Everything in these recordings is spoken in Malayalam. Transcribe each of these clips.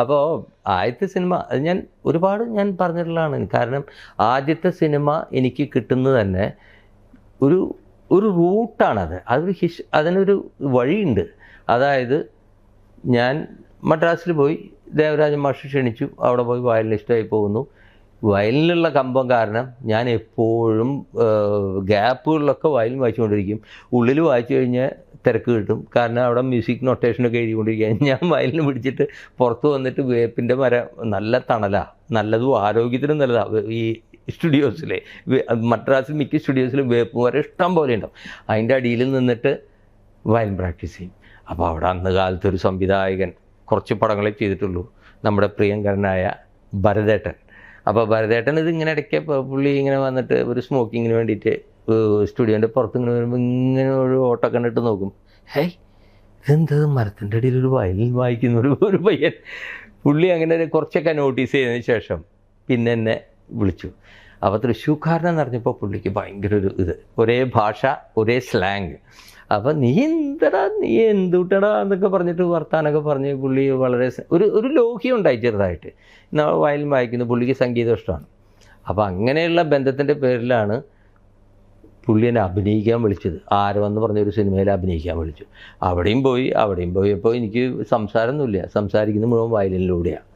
അപ്പോൾ ആദ്യത്തെ സിനിമ അത് ഞാൻ ഒരുപാട് ഞാൻ പറഞ്ഞിട്ടുള്ളതാണ്. കാരണം ആദ്യത്തെ സിനിമ എനിക്ക് കിട്ടുന്നത് തന്നെ ഒരു ഒരു റൂട്ടാണത്. അതൊരു ഹിഷ് അതിനൊരു വഴിയുണ്ട്. അതായത് ഞാൻ മദ്രാസിൽ പോയി ദേവരാജൻ മാഷ് ക്ഷണിച്ചു. അവിടെ പോയി വയലിനിഷ്ടമായി പോകുന്നു. വയലിനുള്ള കമ്പം കാരണം ഞാൻ എപ്പോഴും ഗ്യാപ്പുകളിലൊക്കെ വയലിൻ വായിച്ചുകൊണ്ടിരിക്കും. ഉള്ളിൽ വായിച്ചു കഴിഞ്ഞാൽ തിരക്ക് കിട്ടും. കാരണം അവിടെ മ്യൂസിക് നൊട്ടേഷനൊക്കെ എഴുതിക്കൊണ്ടിരിക്കുക ഞാൻ വയലിന് പിടിച്ചിട്ട് പുറത്ത് വന്നിട്ട് വേപ്പിന്റെ മരം നല്ല തണലാണ് നല്ലതും ആരോഗ്യത്തിനും നല്ലതാണ് ഈ സ്റ്റുഡിയോസിലെ മദ്രാസിൽ മിക്ക സ്റ്റുഡിയോസിലും വേപ്പ് മരം ഇഷ്ടം പോലെ ഉണ്ടാവും. അതിന്റെ അടിയിൽ നിന്നിട്ട് വയലിൻ പ്രാക്ടീസ് ചെയ്യും. അപ്പോൾ അവിടെ അന്ന് കാലത്ത് ഒരു സംവിധായകൻ കുറച്ച് പടങ്ങളെ ചെയ്തിട്ടുള്ളൂ. നമ്മുടെ പ്രിയങ്കരനായ ഭരതേട്ടൻ. അപ്പോൾ ഭരതേട്ടൻ ഇത് ഇങ്ങനെ ഇടയ്ക്ക് പുള്ളി ഇങ്ങനെ വന്നിട്ട് ഒരു സ്മോക്കിങ്ങിന് വേണ്ടിയിട്ട് സ്റ്റുഡിയോന്റെ പുറത്ത് ഇങ്ങനെ വരുമ്പോൾ ഇങ്ങനെ ഒരു ഓട്ടോ കണ്ടിട്ട് നോക്കും. ഹേയ് ഇതെന്താ മരത്തിന്റെ അടിയിൽ ഒരു വയലിൻ വായിക്കുന്ന ഒരു ഒരു പയ്യൻ. പുള്ളി അങ്ങനെ കുറച്ചൊക്കെ നോട്ടീസ് ചെയ്തതിന് ശേഷം പിന്നെ എന്നെ വിളിച്ചു. അപ്പോൾ തൃശ്ശൂക്കാരനെന്ന് പറഞ്ഞപ്പോൾ പുള്ളിക്ക് ഭയങ്കര ഒരു ഇത്. ഒരേ ഭാഷ ഒരേ സ്ലാങ് അപ്പം നീ എന്തടാ നീ എന്തുട്ടടാ എന്നൊക്കെ പറഞ്ഞിട്ട് വർത്താനൊക്കെ പറഞ്ഞ് പുള്ളി വളരെ ഒരു ഒരു ലോഹ്യം ഉണ്ടായി ചെറുതായിട്ട്. വയലിൽ വായിക്കുന്നു. പുള്ളിക്ക് സംഗീതം ഇഷ്ടമാണ്. അപ്പോൾ അങ്ങനെയുള്ള ബന്ധത്തിന്റെ പേരിലാണ് പുള്ളി എന്നെ അഭിനയിക്കാൻ വിളിച്ചത്. ആരവെന്ന് പറഞ്ഞ ഒരു സിനിമയിൽ അഭിനയിക്കാൻ വിളിച്ചു. അവിടെയും പോയി അവിടെയും പോയപ്പോൾ എനിക്ക് സംസാരമൊന്നുമില്ല. സംസാരിക്കുന്നത് മുഴുവൻ വയലിനിലൂടെയാണ്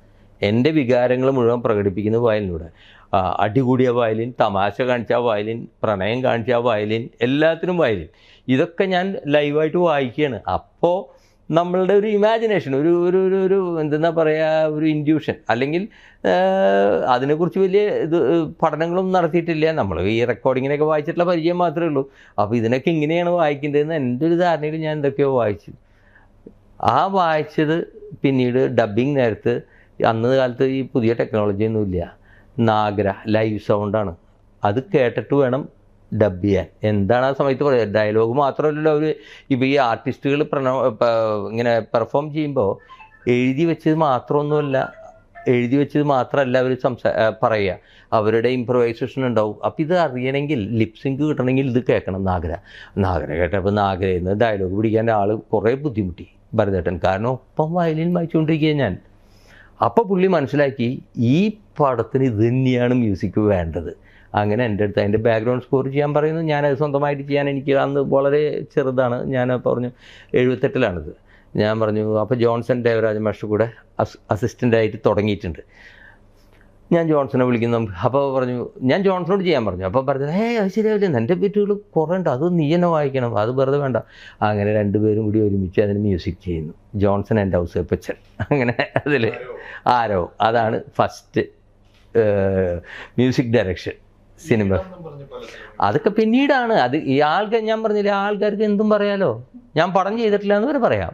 എന്റെ വികാരങ്ങൾ മുഴുവൻ പ്രകടിപ്പിക്കുന്നത് വയലിനൂടെ ആ, അടികൂടിയ വയലിൻ തമാശ കാണിച്ച വയലിൻ പ്രണയം കാണിച്ച വയലിൻ എല്ലാത്തിനും വയലിൻ. ഇതൊക്കെ ഞാൻ ലൈവായിട്ട് വായിക്കുകയാണ്. അപ്പോൾ നമ്മളുടെ ഒരു ഇമാജിനേഷൻ ഒരു ഒരു ഒരു ഒരു എന്തെന്നാ പറയുക ഒരു ഇൻഡ്യൂഷൻ അല്ലെങ്കിൽ അതിനെക്കുറിച്ച് വലിയ ഇത് പഠനങ്ങളൊന്നും നടത്തിയിട്ടില്ല. നമ്മൾ ഈ റെക്കോർഡിങ്ങിനൊക്കെ വായിച്ചിട്ടുള്ള പരിചയം മാത്രമേ ഉള്ളൂ. അപ്പോൾ ഇതിനൊക്കെ ഇങ്ങനെയാണ് വായിക്കേണ്ടതെന്ന് എന്റെ ഒരു ധാരണയിൽ ഞാൻ എന്തൊക്കെയോ വായിച്ചു. ആ വായിച്ചത് പിന്നീട് ഡബ്ബിങ് നേരത്ത് അന്ന് കാലത്ത് ഈ പുതിയ ടെക്നോളജി ഒന്നുമില്ല. നാഗര ലൈവ് സൗണ്ടാണ് അത് കേട്ടിട്ട് വേണം ഡബ് ചെയ്യാൻ. എന്താണ് ആ സമയത്ത് പറയുക? ഡയലോഗ് മാത്രമല്ലല്ലോ അവർ ഇപ്പോൾ ഈ ആർട്ടിസ്റ്റുകൾ പ്രണ ഇങ്ങനെ പെർഫോം ചെയ്യുമ്പോൾ എഴുതി വെച്ചത് മാത്രമൊന്നുമല്ല എഴുതി വെച്ചത് മാത്രമല്ല അവർ സംസാ പറയുക. അവരുടെ ഇമ്പ്രവൈസേഷൻ ഉണ്ടാവും. അപ്പം ഇത് അറിയണമെങ്കിൽ ലിപ്സിങ്ക് കിട്ടണമെങ്കിൽ ഇത് കേൾക്കണം നാഗര. നാഗര കേട്ടപ്പോൾ നാഗരയിൽ നിന്ന് ഡയലോഗ് പിടിക്കാൻ ആൾ കുറേ ബുദ്ധിമുട്ടി ഭരതേട്ടൻ. കാരണം ഒപ്പം വയലിൻ വായിച്ചുകൊണ്ടിരിക്കുക ഞാൻ. അപ്പോൾ പുള്ളി മനസ്സിലാക്കി ഈ പടത്തിന് ഇത് തന്നെയാണ് മ്യൂസിക് വേണ്ടത്. അങ്ങനെ എന്റെ അടുത്ത് അതിന്റെ ബാക്ക്ഗ്രൗണ്ട് സ്കോർ ചെയ്യാൻ പറയുന്നു. ഞാനത് സ്വന്തമായിട്ട് ചെയ്യാൻ എനിക്ക് അന്ന് വളരെ ചെറുതാണ്. ഞാൻ പറഞ്ഞു എഴുപത്തെട്ടിലാണിത്. ഞാൻ പറഞ്ഞു അപ്പോൾ ജോൺസൺ ദേവരാജ മാഷ് കൂടെ അസ് അസിസ്റ്റന്റായിട്ട് തുടങ്ങിയിട്ടുണ്ട്. ഞാൻ ജോൺസനെ വിളിക്കുന്നു. അപ്പോൾ പറഞ്ഞു ഞാൻ ജോൺസനോട് ചെയ്യാൻ പറഞ്ഞു. അപ്പോൾ പറഞ്ഞത് ഏ അത് ശരിയാവില്ല. എന്റെ ബീറ്റുകൾ കുറേ ഉണ്ട് അത് നീ തന്നെ വായിക്കണം. അത് വെറുതെ വേണ്ട. അങ്ങനെ രണ്ടുപേരും കൂടി ഒരുമിച്ച് അതിന് മ്യൂസിക് ചെയ്യുന്നു. ജോൺസൺ ആൻഡ് ഹൗസ് എപ്പച്ചൻ അങ്ങനെ അതിൽ ആരോ അതാണ് ഫസ്റ്റ് മ്യൂസിക് ഡയറക്ഷൻ സിനിമ. അതൊക്കെ പിന്നീടാണ്. അത് ഈ ആൾക്കാർ ഞാൻ പറഞ്ഞില്ല ആൾക്കാർക്ക് എന്തും പറയാലോ? ഞാൻ പടം ചെയ്തിട്ടില്ല എന്ന് വരെ പറയാം.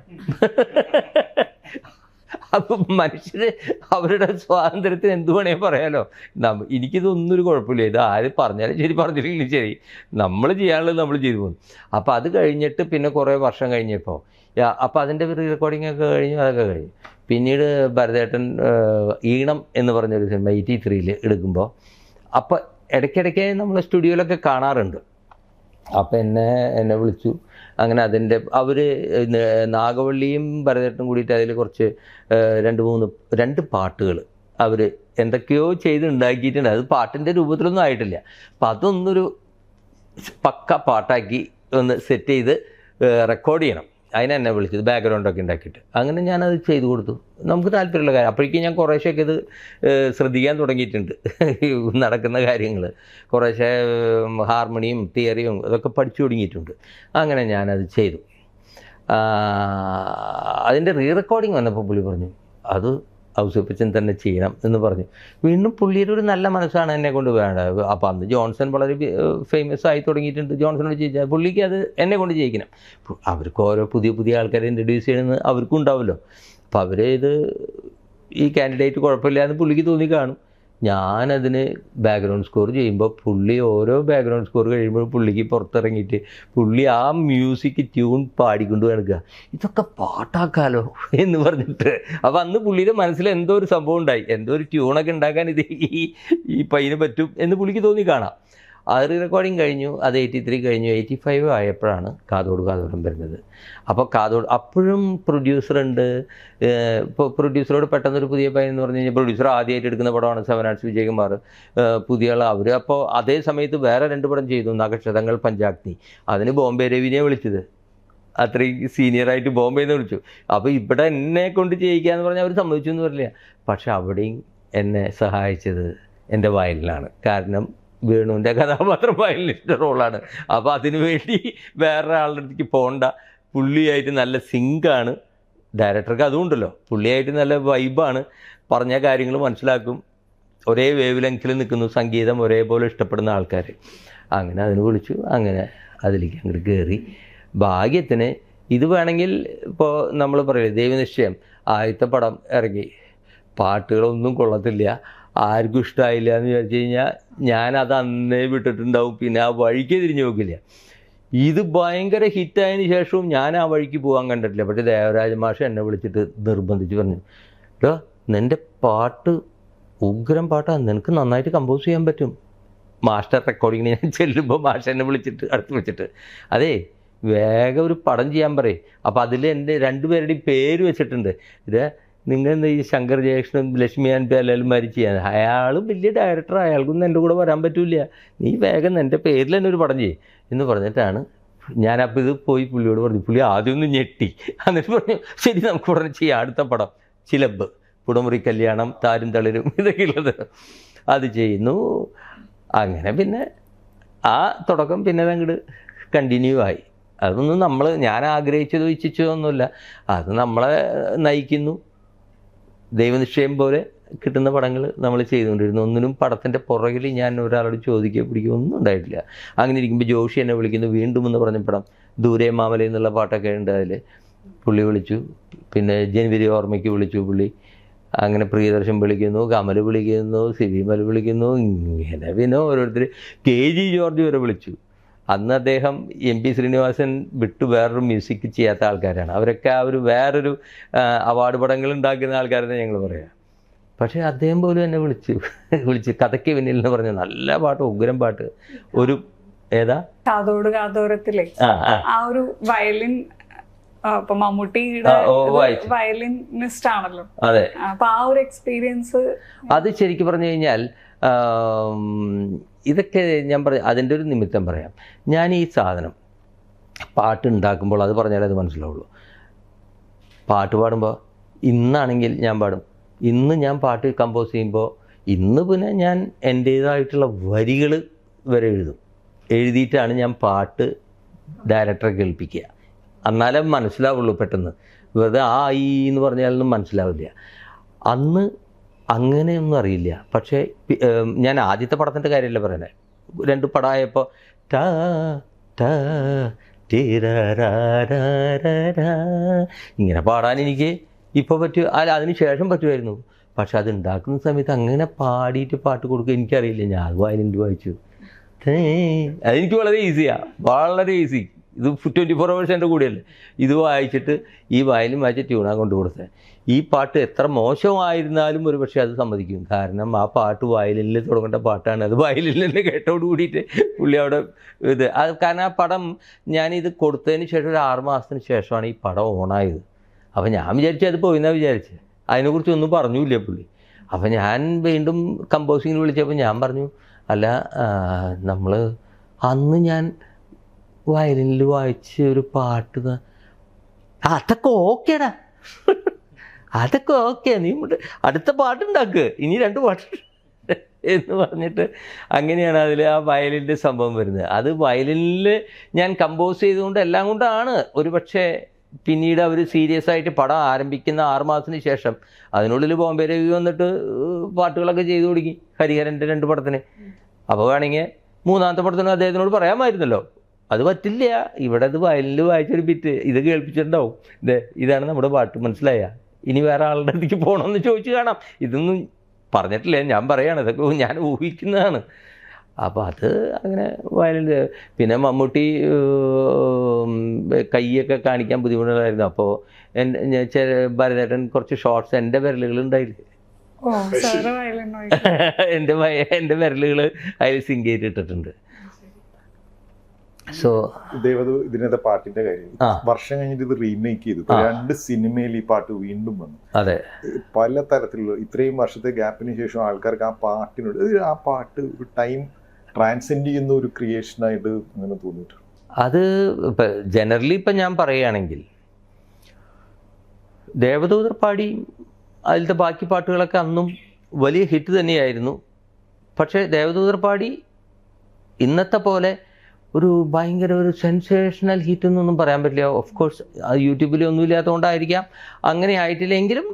അപ്പം മനുഷ്യർ അവരുടെ സ്വാതന്ത്ര്യത്തിന് എന്തു വേണേ പറയാലോ. എനിക്കിതൊന്നും ഒരു കുഴപ്പമില്ല. ഇത് ആര് പറഞ്ഞാലും ശരി പറഞ്ഞില്ലെങ്കിലും ശരി. നമ്മൾ ചെയ്യാനുള്ളത് നമ്മൾ ചെയ്തു പോകും അപ്പോൾ അത് കഴിഞ്ഞിട്ട് പിന്നെ കുറേ വർഷം കഴിഞ്ഞപ്പോൾ അപ്പോൾ അതിന്റെ റീ റെക്കോർഡിംഗ് ഒക്കെ കഴിഞ്ഞു അതൊക്കെ കഴിഞ്ഞു. പിന്നീട് ഭരതേട്ടൻ ഈണം എന്ന് പറഞ്ഞൊരു സിനിമ എയ്റ്റി ത്രീയിൽ എടുക്കുമ്പോൾ അപ്പോൾ ഇടയ്ക്കിടയ്ക്ക് നമ്മൾ സ്റ്റുഡിയോയിലൊക്കെ കാണാറുണ്ട്. അപ്പം എന്നെ എന്നെ വിളിച്ചു. അങ്ങനെ അതിന്റെ അവർ നാഗവള്ളിയും ഭരതേട്ടനും കൂടിയിട്ട് അതിൽ കുറച്ച് രണ്ട് മൂന്ന് രണ്ട് പാട്ടുകൾ അവർ എന്തൊക്കെയോ ചെയ്ത് ഉണ്ടാക്കിയിട്ടുണ്ട്. അത് പാട്ടിന്റെ രൂപത്തിലൊന്നും ആയിട്ടില്ല. അപ്പം അതൊന്നൊരു പക്ക പാട്ടാക്കി ഒന്ന് സെറ്റ് ചെയ്ത് റെക്കോർഡ് ചെയ്യണം. അതിനെ എന്നെ വിളിച്ചത് ബാക്ക്ഗ്രൗണ്ടൊക്കെ ഉണ്ടാക്കിയിട്ട്. അങ്ങനെ ഞാനത് ചെയ്തു കൊടുത്തു. നമുക്ക് താല്പര്യമുള്ള കാര്യം അപ്പോഴേക്കും ഞാൻ കുറേശ്ശൊക്കെ ഇത് ശ്രദ്ധിക്കാൻ തുടങ്ങിയിട്ടുണ്ട്. നടക്കുന്ന കാര്യങ്ങൾ കുറേശ്ശെ ഹാർമണിയും തിയറിയും അതൊക്കെ പഠിച്ചു തുടങ്ങിയിട്ടുണ്ട്. അങ്ങനെ ഞാനത് ചെയ്തു. അതിന്റെ റീ റെക്കോർഡിങ് വന്നപ്പോൾ പുള്ളി പറഞ്ഞു അത് ഔസപ്പച്ചൻ തന്നെ ചെയ്യണം എന്ന് പറഞ്ഞു. വീണ്ടും പുള്ളിയുടെ ഒരു നല്ല മനസ്സാണ് എന്നെ കൊണ്ട് വേണ്ടത്. അപ്പോൾ അന്ന് ജോൺസൺ വളരെ ഫേമസ് ആയി തുടങ്ങിയിട്ടുണ്ട് ജോൺസണോട് ചോദിച്ചാൽ പുള്ളിക്ക് അത് എന്നെ കൊണ്ട് ചെയ്യിക്കണം. അവർക്ക് ഓരോ പുതിയ പുതിയ ആൾക്കാരെ ഇൻട്രൊഡ്യൂസ് ചെയ്യണമെന്ന് അവർക്കും ഉണ്ടാവുമല്ലോ അപ്പോൾ അവർ ഇത് ഈ കാൻഡിഡേറ്റ് കുഴപ്പമില്ല എന്ന് പുള്ളിക്ക് തോന്നി കാണും. ഞാനതിന് ബാക്ക്ഗ്രൗണ്ട് സ്കോർ ചെയ്യുമ്പോൾ പുള്ളി ഓരോ ബാക്ക്ഗ്രൗണ്ട് സ്കോർ കഴിയുമ്പോൾ പുള്ളിക്ക് പുറത്തിറങ്ങിയിട്ട് പുള്ളി ആ മ്യൂസിക് ട്യൂൺ പാടിക്കൊണ്ട് കിടക്കുക ഇതൊക്കെ പാട്ടാക്കാലോ എന്ന് പറഞ്ഞിട്ട്. അപ്പോൾ അന്ന് പുള്ളിയുടെ മനസ്സിൽ എന്തോ ഒരു സംഭവം ഉണ്ടായി. എന്തോ ഒരു ട്യൂണൊക്കെ ഉണ്ടാക്കാൻ ഇത് ഈ പയ്യന് പറ്റും എന്ന് പുള്ളിക്ക് തോന്നി കാണാം. അത് റെക്കോർഡിങ് കഴിഞ്ഞു അത് എയ്റ്റി ത്രീ കഴിഞ്ഞു എയ്റ്റി ഫൈവ് ആയപ്പോഴാണ് കാതോട് കാതോടം വരുന്നത്. അപ്പോൾ കാതോട് അപ്പോഴും പ്രൊഡ്യൂസർ ഉണ്ട്. ഇപ്പോൾ പ്രൊഡ്യൂസറോട് പെട്ടെന്നൊരു പുതിയ പയ്യൻ എന്ന് പറഞ്ഞു കഴിഞ്ഞാൽ പ്രൊഡ്യൂസർ ആദ്യമായിട്ട് എടുക്കുന്ന പടമാണ് സെവൻ ആർട്സ് വിജയകുമാർ. പുതിയ ആൾ അവർ അപ്പോൾ അതേ സമയത്ത് വേറെ രണ്ട് പടം ചെയ്തു നക്ഷതങ്ങൾ പഞ്ചാഗ്നി. അതിന് ബോംബെ രവിനെ വിളിച്ചത്. അത്രയും സീനിയറായിട്ട് ബോംബെ എന്ന് വിളിച്ചു. അപ്പോൾ ഇവിടെ എന്നെ കൊണ്ട് ചെയ്യിക്കുക എന്ന് പറഞ്ഞാൽ അവർ സമ്മതിച്ചു എന്ന് പറയില്ല പക്ഷെ അവിടെയും എന്നെ സഹായിച്ചത് എന്റെ വയലിനാണ്. കാരണം വേണുവിന്റെ കഥാപാത്രം വയലിന്റെ റോളാണ്. അപ്പോൾ അതിനു വേണ്ടി വേറെ ആളുടെ അടുത്തേക്ക് പോകണ്ട പുള്ളിയായിട്ട് നല്ല സിങ്കാണ്. ഡയറക്ടർക്ക് അതുകൊണ്ടല്ലോ പുള്ളിയായിട്ട് നല്ല വൈബാണ്. പറഞ്ഞ കാര്യങ്ങൾ മനസ്സിലാക്കും. ഒരേ വേവ് ലെങ്ത്തിൽ നിൽക്കുന്നു സംഗീതം ഒരേപോലെ ഇഷ്ടപ്പെടുന്ന ആൾക്കാർ. അങ്ങനെ അതിന് വിളിച്ചു. അങ്ങനെ അതിലേക്ക് അങ്ങോട്ട് കയറി. ഭാഗ്യത്തിന് ഇത് വേണമെങ്കിൽ ഇപ്പോൾ നമ്മൾ പറയില്ലേ ദൈവനിശ്ചയം. ആദ്യത്തെ പടം ഇറങ്ങി. പാട്ടുകളൊന്നും കൊള്ളത്തില്ല. ആർക്കും ഇഷ്ടമായില്ല എന്ന് വിചാരിച്ചു കഴിഞ്ഞാൽ അത് അന്നേ വിട്ടിട്ടുണ്ടാവും പിന്നെ ആ വഴിക്ക് തിരിഞ്ഞു നോക്കില്ല. ഇത് ഭയങ്കര ഹിറ്റായതിനു ശേഷവും ഞാൻ ആ വഴിക്ക് പോകാൻ കണ്ടിട്ടില്ല. പക്ഷേ ദേവരാജ മാഷ എന്നെ വിളിച്ചിട്ട് നിർബന്ധിച്ച് പറഞ്ഞു കേട്ടോ നിന്റെ പാട്ട് ഉഗ്രം പാട്ടാണ് നിനക്ക് നന്നായിട്ട് കമ്പോസ് ചെയ്യാൻ പറ്റും. മാസ്റ്റർ റെക്കോർഡിങ്ങിന് ഞാൻ ചെല്ലുമ്പോൾ മാഷ എന്നെ വിളിച്ചിട്ട് അടുത്ത് വെച്ചിട്ട് അതെ വേഗം ഒരു പടം ചെയ്യാൻ പറയും. അപ്പോൾ അതിൽ എന്റെ രണ്ടുപേരുടെയും പേര് വെച്ചിട്ടുണ്ട്. ഇത് നിങ്ങൾ എന്താ ഈ ശങ്കർ ജയകൃഷ്ണൻ ലക്ഷ്മി ആൻ എല്ലാവരും മരിച്ച് ചെയ്യാൻ? അയാൾ വലിയ ഡയറക്ടർ അയാൾക്കൊന്നും എന്റെ കൂടെ വരാൻ പറ്റില്ല. നീ വേഗം എന്റെ പേരിൽ തന്നെ ഒരു പടം ചെയ്യും എന്ന് പറഞ്ഞിട്ടാണ് ഞാനപ്പോൾ ഇത് പോയി പുള്ളിയോട് പറഞ്ഞു പുള്ളി ആദ്യം ഒന്ന് ഞെട്ടി. എന്നിട്ട് പറഞ്ഞു ശരി നമുക്ക് ഉടനെ ചെയ്യാം. അടുത്ത പടം. ചിലബ് പുടമുറി കല്യാണം താരും തളിരും ഇതൊക്കെ ഉള്ളത് അത് ചെയ്യുന്നു. അങ്ങനെ പിന്നെ ആ തുടക്കം പിന്നെ അങ്ങോട്ട് കണ്ടിന്യൂ ആയി. അതൊന്നും നമ്മൾ ഞാൻ ആഗ്രഹിച്ചതോ ഇച്ഛിച്ചതോ ഒന്നുമില്ല. അത് നമ്മളെ നയിക്കുന്നു. ദൈവനിശ്ചയം പോലെ കിട്ടുന്ന പടങ്ങൾ നമ്മൾ ചെയ്തുകൊണ്ടിരുന്നു. ഒന്നിനും പടത്തിന്റെ പുറകിൽ ഞാൻ ഒരാളോട് ചോദിക്കുക പിടിക്കുക ഒന്നും ഉണ്ടായിട്ടില്ല. അങ്ങനെ ഇരിക്കുമ്പോൾ ജോഷി എന്നെ വിളിക്കുന്നു വീണ്ടും എന്ന് പറഞ്ഞ പടം ദൂരെ മാമല എന്നുള്ള പാട്ടൊക്കെ ഉണ്ട് അതിൽ. പുള്ളി വിളിച്ചു പിന്നെ ജനുവരി ഓർമ്മയ്ക്ക് വിളിച്ചു പുള്ളി. അങ്ങനെ പ്രിയദർശൻ വിളിക്കുന്നു കമൽ വിളിക്കുന്നു സിബിമൽ വിളിക്കുന്നു ഇങ്ങനെ പിന്നെ ഓരോരുത്തർ. കെ ജി ജോർജ് വരെ വിളിച്ചു. അന്ന് അദ്ദേഹം എം പി ശ്രീനിവാസൻ വിട്ടു വേറൊരു മ്യൂസിക് ചെയ്യാത്ത ആൾക്കാരാണ്. അവരൊക്കെ ആ ഒരു വേറൊരു അവാർഡ് പടങ്ങൾ ഉണ്ടാക്കുന്ന ആൾക്കാരെന്ന് ഞങ്ങൾ പറയാം. പക്ഷേ അദ്ദേഹം പോലും എന്നെ വിളിച്ചു. വിളിച്ച് കഥയ്ക്ക് പിന്നിൽ എന്ന് പറഞ്ഞ നല്ല പാട്ട് ഉഗ്രം പാട്ട്. ഒരു ഏതാ? കാതോട് കാതോരത്തിലെ. ആ ഒരു വയലിൻ മമ്മൂട്ടിയുടെ. വയലിനിസ്റ്റ് ആണല്ലോ. അതെ. അപ്പൊ ആ ഒരു എക്സ്പീരിയൻസ് അത് ശരിക്കും പറഞ്ഞു കഴിഞ്ഞാൽ ഇതൊക്കെ ഞാൻ പറ അതിന്റെ ഒരു നിമിത്തം പറയാം. ഞാൻ ഈ സാധനം പാട്ട് ഉണ്ടാക്കുമ്പോൾ അത് പറഞ്ഞാലേ അത് മനസ്സിലാവുള്ളൂ. പാട്ട് പാടുമ്പോൾ ഇന്നാണെങ്കിൽ ഞാൻ പാടും. ഇന്ന് ഞാൻ പാട്ട് കമ്പോസ് ചെയ്യുമ്പോൾ ഇന്ന് പിന്നെ ഞാൻ എന്റേതായിട്ടുള്ള വരികൾ വരെ എഴുതും. എഴുതിയിട്ടാണ് ഞാൻ പാട്ട് ഡയറക്ടറെ കേൾപ്പിക്കുക എന്നാലേ മനസ്സിലാവുള്ളൂ പെട്ടെന്ന്. വെറുതെ ആ ഈ എന്ന് പറഞ്ഞാലൊന്നും മനസ്സിലാവില്ല. അന്ന് അങ്ങനെയൊന്നും അറിയില്ല. പക്ഷേ ഞാൻ ആദ്യത്തെ പടത്തിന്റെ കാര്യമല്ല പറയുന്നത്? രണ്ട് പടമായപ്പോൾ ടാ ടാ. ഇങ്ങനെ പാടാൻ എനിക്ക് ഇപ്പോൾ പറ്റും അല്ല അതിന് ശേഷം പറ്റുമായിരുന്നു. പക്ഷെ അത് ഉണ്ടാക്കുന്ന സമയത്ത് അങ്ങനെ പാടിയിട്ട് പാട്ട് കൊടുക്കുക എനിക്കറിയില്ല. ഞാൻ അത് വായിച്ചു. അതെനിക്ക് വളരെ ഈസിയാണ് വളരെ ഈസി. ഇത് ട്വന്റി ഫോർ അവേഴ്സ് എന്റെ കൂടെയല്ലേ. ഇത് വായിച്ചിട്ട് ഈ വയലിൻ വായിച്ച് ട്യൂണാൻ കൊണ്ടു കൊടുത്തത് ഈ പാട്ട് എത്ര മോശമായിരുന്നാലും ഒരു പക്ഷേ അത് സമ്മതിക്കും. കാരണം ആ പാട്ട് വയലിനിൽ തുടങ്ങേണ്ട പാട്ടാണ്. അത് വയലിനിൽ തന്നെ കേട്ടോട് കൂടിയിട്ട് പുള്ളി അവിടെ ഇത് അത് കാരണം ആ പടം ഞാനിത് കൊടുത്തതിന് ശേഷം ഒരു ആറ് മാസത്തിന് ശേഷമാണ് ഈ പടം ഓണായത്. അപ്പോൾ ഞാൻ വിചാരിച്ചു അത് പോയിന്നാ വിചാരിച്ചത് അതിനെക്കുറിച്ചൊന്നും പറഞ്ഞില്ല പുള്ളി. അപ്പോൾ ഞാൻ വീണ്ടും കമ്പോസിങ്ങിന് വിളിച്ചപ്പോൾ ഞാൻ പറഞ്ഞു അല്ല നമ്മൾ അന്ന് ഞാൻ വയലിനിൽ വായിച്ച ഒരു പാട്ട് അതൊക്കെ ഓക്കേടാ. അതൊക്കെ ഓക്കെ. നീ അടുത്ത പാട്ടുണ്ടാക്ക് ഇനി രണ്ട് പാട്ട് എന്ന് പറഞ്ഞിട്ട് അങ്ങനെയാണ് അതിൽ ആ വയലിന്റെ സംഭവം വരുന്നത്. അത് വയലിനിൽ ഞാൻ കമ്പോസ് ചെയ്തുകൊണ്ട് എല്ലാം കൊണ്ടാണ്. ഒരു പക്ഷേ പിന്നീട് അവർ സീരിയസ് ആയിട്ട് പടം ആരംഭിക്കുന്ന ആറ് മാസത്തിന് ശേഷം അതിനുള്ളിൽ ബോംബെ രവി വന്നിട്ട് പാട്ടുകളൊക്കെ ചെയ്തു കൊടുക്കി. ഹരിഹരന്റെ രണ്ട് പടത്തിന്. അപ്പോൾ വേണമെങ്കിൽ മൂന്നാമത്തെ പടത്തിന് അദ്ദേഹത്തിനോട് പറയാമായിരുന്നല്ലോ. അത് പറ്റില്ല. ഇവിടെ ഇത് വയലിൽ വായിച്ചൊരു ബിറ്റ് ഇത് കേൾപ്പിച്ചിട്ടുണ്ടാവും. ഇതേ ഇതാണ് നമ്മുടെ പാട്ട്. മനസ്സിലായ? ഇനി വേറെ ആളുടെ അടുത്തേക്ക് പോകണമെന്ന് ചോദിച്ചു കാണാം. ഇതൊന്നും പറഞ്ഞിട്ടില്ല. ഞാൻ പറയാണ്. ഇതൊക്കെ ഞാൻ ഊഹിക്കുന്നതാണ്. അപ്പോൾ അത് അങ്ങനെ വയലിന്റെ പിന്നെ മമ്മൂട്ടി കൈയൊക്കെ കാണിക്കാൻ ബുദ്ധിമുട്ടുണ്ടായിരുന്നു. അപ്പോൾ എന്റെ ഭരതേട്ടൻ കുറച്ച് ഷോർട്സ് എന്റെ വയലിൻ എന്റെ എന്റെ വിരലുകൾ അതിൽ സിങ്ക് ചെയ്തിട്ടിട്ടുണ്ട്. സോ ദേവത ഇതിനകത്തെ പാട്ടിന്റെ കാര്യം. വർഷം കഴിഞ്ഞിട്ട് ഇത് റീമേക്ക് ചെയ്തു. രണ്ട് സിനിമയിൽ ഈ പാട്ട് വീണ്ടും വന്നു. അതെ. പല തരത്തിലുള്ള ഇത്രയും വർഷത്തെ ഗ്യാപ്പിന് ശേഷം ആൾക്കാർക്ക് ആ പാട്ടിനോട് ആ പാട്ട് ഒരു ടൈം ട്രാൻസെൻഡ് ചെയ്യുന്ന ഒരു ക്രിയേഷൻ ആയിട്ട് അങ്ങനെ തോന്നിയിട്ടുണ്ട്. അത് ജനറലി ഇപ്പം ഞാൻ പറയുകയാണെങ്കിൽ ദേവദൂതർ പാടി അതിലത്തെ ബാക്കി പാട്ടുകളൊക്കെ അന്നും വലിയ ഹിറ്റ് തന്നെയായിരുന്നു. പക്ഷേ ദേവദൂതർ പാടി ഇന്നത്തെ പോലെ ഒരു ഭയങ്കര ഒരു സെൻസേഷണൽ ഹിറ്റ് എന്നൊന്നും പറയാൻ പറ്റില്ല. ഓഫ് കോഴ്സ് യൂട്യൂബിൽ ഒന്നും ഇല്ലാത്തതുകൊണ്ടായിരിക്കാം അങ്ങനെ ആയിട്ടില്ലെങ്കിലും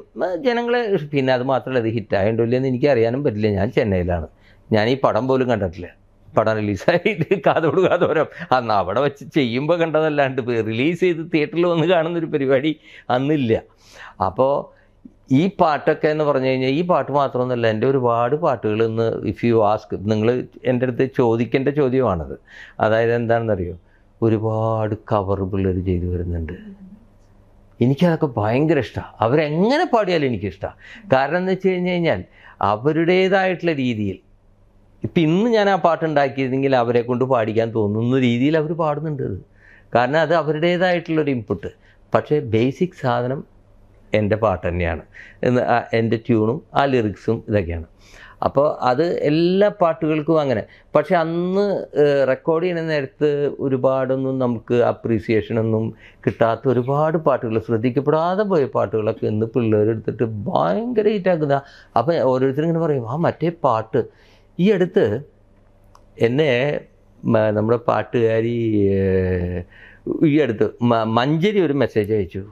ജനങ്ങളെ പിന്നെ അത് മാത്രമല്ല അത് ഹിറ്റ് ആയതുണ്ടോ ഇല്ലെന്ന് എനിക്ക് അറിയാനും പറ്റില്ല. ഞാൻ ചെന്നൈയിലാണ്. ഞാൻ ഈ പടം പോലും കണ്ടിട്ടില്ല. പടം റിലീസായിട്ട് കാതോട് കാതോരം. അന്ന് അവിടെ വെച്ച് ചെയ്യുമ്പോൾ കണ്ടതല്ലാണ്ട് റിലീസ് ചെയ്ത് തിയേറ്ററിൽ വന്ന് കാണുന്നൊരു പരിപാടി അന്നില്ല. അപ്പോൾ ഈ പാട്ടൊക്കെ എന്ന് പറഞ്ഞു കഴിഞ്ഞാൽ ഈ പാട്ട് മാത്രമൊന്നുമല്ല എന്റെ ഒരുപാട് പാട്ടുകൾ ഇന്ന് ഇഫ് യു ആസ്ക് നിങ്ങൾ എന്റെ അടുത്ത് ചോദിക്കേണ്ട ചോദ്യമാണത്. അതായത് എന്താണെന്നറിയോ? ഒരുപാട് കവർ പിള്ളേർ ചെയ്തു വരുന്നുണ്ട്. എനിക്കതൊക്കെ ഭയങ്കര ഇഷ്ടമാണ് അവരെങ്ങനെ പാടിയാലും എനിക്കിഷ്ടമാണ് കാരണം എന്ന് വെച്ച് കഴിഞ്ഞ് കഴിഞ്ഞാൽ അവരുടേതായിട്ടുള്ള രീതിയിൽ ഇപ്പം ഇന്ന് ഞാൻ ആ പാട്ട് ഉണ്ടാക്കിയിരുന്നെങ്കിൽ അവരെ കൊണ്ട് പാടിക്കാൻ തോന്നുന്ന രീതിയിൽ അവർ പാടുന്നുണ്ട് കാരണം അത് അവരുടേതായിട്ടുള്ളൊരു ഇൻപുട്ട് പക്ഷേ ബേസിക് സാധനം എന്റെ പാട്ട് തന്നെയാണ്. എന്റെ ട്യൂണും ആ ലിറിക്സും ഇതൊക്കെയാണ്. അപ്പോൾ അത് എല്ലാ പാട്ടുകൾക്കും അങ്ങനെ. പക്ഷെ അന്ന് റെക്കോർഡ് ചെയ്യുന്ന നേരത്ത് ഒരുപാടൊന്നും നമുക്ക് അപ്രീസിയേഷൻ ഒന്നും കിട്ടാത്ത ഒരുപാട് പാട്ടുകൾ ശ്രദ്ധിക്കപ്പെടാതെ പോയ പാട്ടുകളൊക്കെ ഇന്ന് പിള്ളേരെടുത്തിട്ട് ഭയങ്കര ഹിറ്റാക്കുന്ന അപ്പം ഓരോരുത്തരും ഇങ്ങനെ പറയും ആ മറ്റേ പാട്ട്. ഈ അടുത്ത് എന്നെ നമ്മുടെ പാട്ടുകാരി ഈ അടുത്ത് മഞ്ചരി ഒരു മെസ്സേജ് അയച്ചു.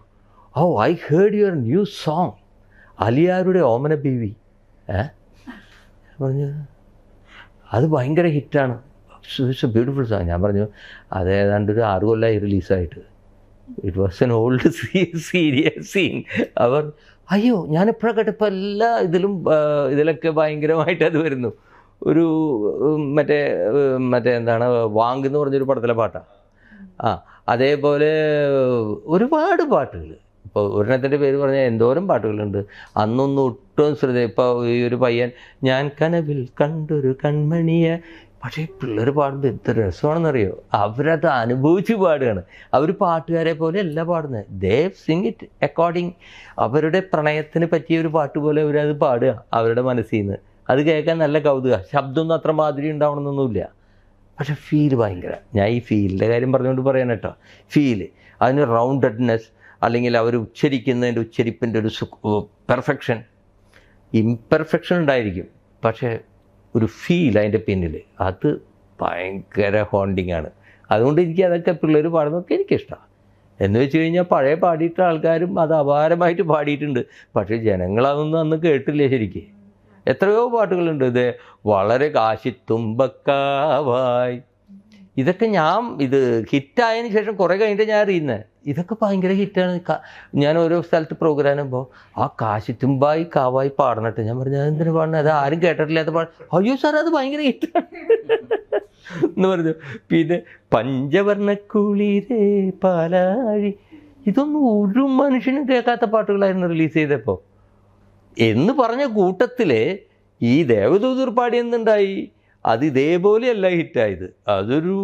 ഓ I heard your new song അലിയാരുടെ ഓമന ബീവി. ഏ? പറഞ്ഞു അത് ഭയങ്കര ഹിറ്റാണ്. ബ്യൂട്ടിഫുൾ സോങ് ഞാൻ പറഞ്ഞു അത് ഏതാണ്ട് ഒരു ആറ് കൊല്ലമായി റിലീസായിട്ട് it was an old serious scene അവർ അയ്യോ ഞാനിപ്പോഴൊക്കെ കേട്ടപ്പോൾ എല്ലാ ഇതിലും ഇതിലൊക്കെ ഭയങ്കരമായിട്ട് അത് വരുന്നു. ഒരു മറ്റേ മറ്റേ എന്താണ് വാങ്ക് എന്ന് പറഞ്ഞൊരു പടത്തിലെ പാട്ടാണ് ആ അതേപോലെ ഒരുപാട് പാട്ടുകൾ ഇപ്പോൾ ഒരെണ്ണത്തിന്റെ പേര് പറഞ്ഞാൽ എന്തോരം പാട്ടുകളുണ്ട്. അന്നൊന്നും ഒട്ടും ശ്രദ്ധ ഇപ്പോൾ ഈ ഒരു പയ്യൻ ഞാൻ കനവിൽ കണ്ടൊരു കൺമണിയെ പക്ഷേ പിള്ളേർ പാടുമ്പോൾ എന്ത് രസമാണെന്നറിയോ? അവരത് അനുഭവിച്ച് പാടുകയാണ്. അവർ പാട്ടുകാരെ പോലെ അല്ല പാടുന്നത് ദേവ് സിംഗ് ഇറ്റ് അക്കോർഡിങ് അവരുടെ പ്രണയത്തിന് പറ്റിയ ഒരു പാട്ട് പോലെ അവരത് പാടുക അവരുടെ മനസ്സിൽ നിന്ന് അത് കേൾക്കാൻ നല്ല കൗതുക. ശബ്ദമൊന്നും അത്ര മാതിരി ഉണ്ടാവണമെന്നൊന്നുമില്ല. പക്ഷെ ഫീൽ ഭയങ്കര. ഞാൻ ഈ ഫീലിന്റെ കാര്യം പറഞ്ഞുകൊണ്ട് പറയാൻ കേട്ടോ ഫീൽ അതിന് റൗണ്ടഡ്നെസ് അല്ലെങ്കിൽ അവർ ഉച്ചരിക്കുന്നതിന്റെ ഉച്ചരിപ്പിന്റെ ഒരു പെർഫെക്ഷൻ ഇംപെർഫെക്ഷൻ ഉണ്ടായിരിക്കും. പക്ഷേ ഒരു ഫീൽ അതിന്റെ പിന്നിൽ അത് ഭയങ്കര ഹോണ്ടിങ് ആണ്. അതുകൊണ്ട് എനിക്ക് അതൊക്കെ പിള്ളേർ പാടുന്നതൊക്കെ എനിക്കിഷ്ടമാണ് എന്ന് വെച്ച് കഴിഞ്ഞാൽ പഴയ പാടിയിട്ട ആൾക്കാരും അത് അപാരമായിട്ട് പാടിയിട്ടുണ്ട്. പക്ഷേ ജനങ്ങളതൊന്നും അന്ന് കേട്ടില്ല ശരിക്ക്. എത്രയോ പാട്ടുകളുണ്ട്. ഇത് വളരെ കാശിത്തുമ്പക്കാവായി ഇതൊക്കെ ഞാൻ ഇത് ഹിറ്റായതിനു ശേഷം കുറേ കഴിഞ്ഞിട്ട് ഞാൻ അറിയുന്നത് ഇതൊക്കെ ഭയങ്കര ഹിറ്റാണ്. ഞാൻ ഓരോ സ്ഥലത്ത് പ്രോഗ്രാം ആകുമ്പോൾ ആ കാശിത്തുമ്പായി കാവായി പാടണട്ട് ഞാൻ പറഞ്ഞു എന്തിനു പാടണം അത് ആരും കേട്ടിട്ടില്ലാത്ത പാട അയ്യോ സാർ അത് ഭയങ്കര ഹിറ്റാണ് എന്ന് പറഞ്ഞു. പിന്നെ പഞ്ചവർണക്കുളിരേ പാലാഴി ഇതൊന്നും ഒരു മനുഷ്യനും കേൾക്കാത്ത പാട്ടുകളായിരുന്നു റിലീസ് ചെയ്തപ്പോൾ എന്ന് പറഞ്ഞ കൂട്ടത്തിൽ ഈ ദേവദൂതർ പാടി എന്തുണ്ടായി? അത് ഇതേപോലെയല്ല ഹിറ്റായത്. അതൊരു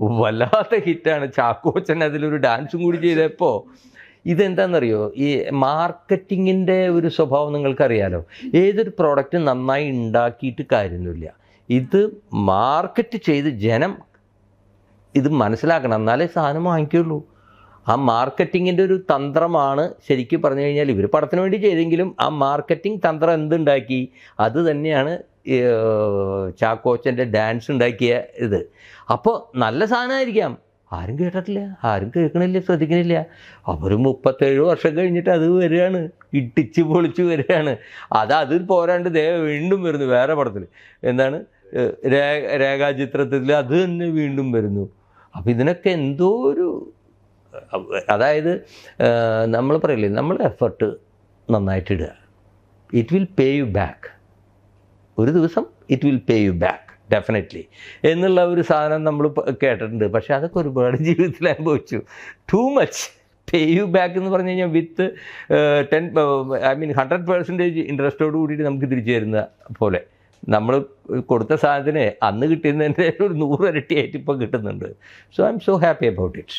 വല്ലാത്ത ഹിറ്റാണ്. ചാക്കോച്ചൻ അതിലൊരു ഡാൻസും കൂടി ചെയ്തപ്പോൾ ഇതെന്താണെന്നറിയോ ഈ മാർക്കറ്റിങ്ങിന്റെ ഒരു സ്വഭാവം നിങ്ങൾക്കറിയാലോ? ഏതൊരു പ്രോഡക്റ്റ് നന്നായി ഉണ്ടാക്കിയിട്ട് കാര്യമൊന്നുമില്ല. ഇത് മാർക്കറ്റ് ചെയ്ത് ജനം ഇത് മനസ്സിലാക്കണം. എന്നാലേ സാധനം വാങ്ങിക്കുള്ളൂ. ആ മാർക്കറ്റിങ്ങിന്റെ ഒരു തന്ത്രമാണ് ശരിക്കും പറഞ്ഞു കഴിഞ്ഞാൽ ഇവർ പടത്തിന് വേണ്ടി ചെയ്തെങ്കിലും ആ മാർക്കറ്റിംഗ് തന്ത്രം എന്തുണ്ടാക്കി? അത് തന്നെയാണ് ചാക്കോച്ചന്റെ ഡാൻസ് ഉണ്ടാക്കിയ ഇത്. അപ്പോൾ നല്ല സാധനമായിരിക്കാം. ആരും കേട്ടിട്ടില്ല ആരും കേൾക്കണില്ല ശ്രദ്ധിക്കണില്ല. അവർ മുപ്പത്തേഴ് വർഷം കഴിഞ്ഞിട്ട് അത് വരികയാണ് ഇട്ടിച്ച് പൊളിച്ച് വരികയാണ്. അത് അതിൽ പോരാണ്ട് ദേ വീണ്ടും വരുന്നു വേറെ പടത്തിൽ. എന്താണ്? രേഖാചിത്രത്തിൽ അത് തന്നെ വീണ്ടും വരുന്നു. അപ്പം ഇതിനൊക്കെ എന്തോ ഒരു അതായത് നമ്മൾ പറയില്ലേ നമ്മൾ effort നന്നായിട്ടിടുക it will pay you back ഒരു ദിവസം it will pay you back definitely എന്നുള്ള ഒരു സാധനം നമ്മൾ കേട്ടിട്ടുണ്ട്. പക്ഷേ അതൊക്കെ ഒരുപാട് ജീവിതത്തിൽ അനുഭവിച്ചു. Too much pay you back എന്ന് പറഞ്ഞു കഴിഞ്ഞാൽ with ten I mean hundred percentage ഇൻട്രസ്റ്റോട് കൂടിയിട്ട് നമുക്ക് തിരിച്ചു തരുന്ന പോലെ. നമ്മൾ കൊടുത്ത സാധനത്തിന് അന്ന് കിട്ടിയതിന്റെ ഒരു നൂറ് ഇരട്ടിയായിട്ട് ഇപ്പോൾ കിട്ടുന്നുണ്ട്. So I am so happy about it